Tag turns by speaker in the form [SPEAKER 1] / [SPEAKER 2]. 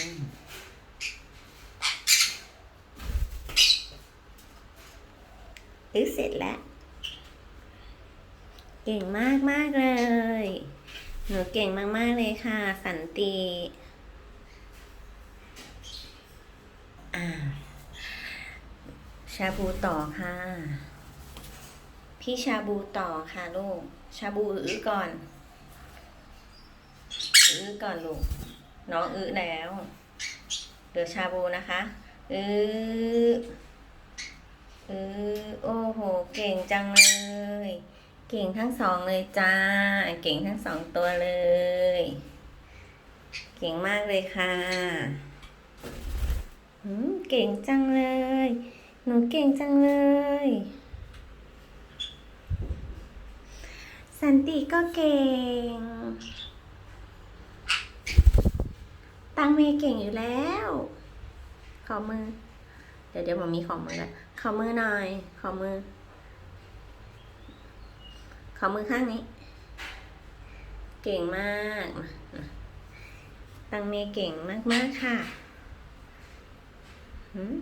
[SPEAKER 1] อือ้ยเสร็จแล้ว เก่งมากมากเลย หนูเก่งมาก ๆ เลยค่ะ สันติ อ่า ชาบูต่อค่ะ พี่ชาบูต่อค่ะลูก ชาบูอื้อก่อน อื้อก่อนลูก น้องอื้อแล้วเดี๋ยวชาบูนะคะอื้ออื้อโอ้โห เก่งจังเลย เก่งทั้งสองเลยจ้า เก่งทั้งสองตัวเลย เก่งมากเลยค่ะหืมเก่งจังเลย หนูเก่งจังเลย สันติก็เก่ง ตังเมเก่งอยู่แล้ว ขอมือ เดี๋ยวเดี๋ยวผมมีขอมือกันขอมือหน่อย ขอมือ ขอมือข้างนี้ เก่งมาก ตังเมเก่งมากๆค่ะหืม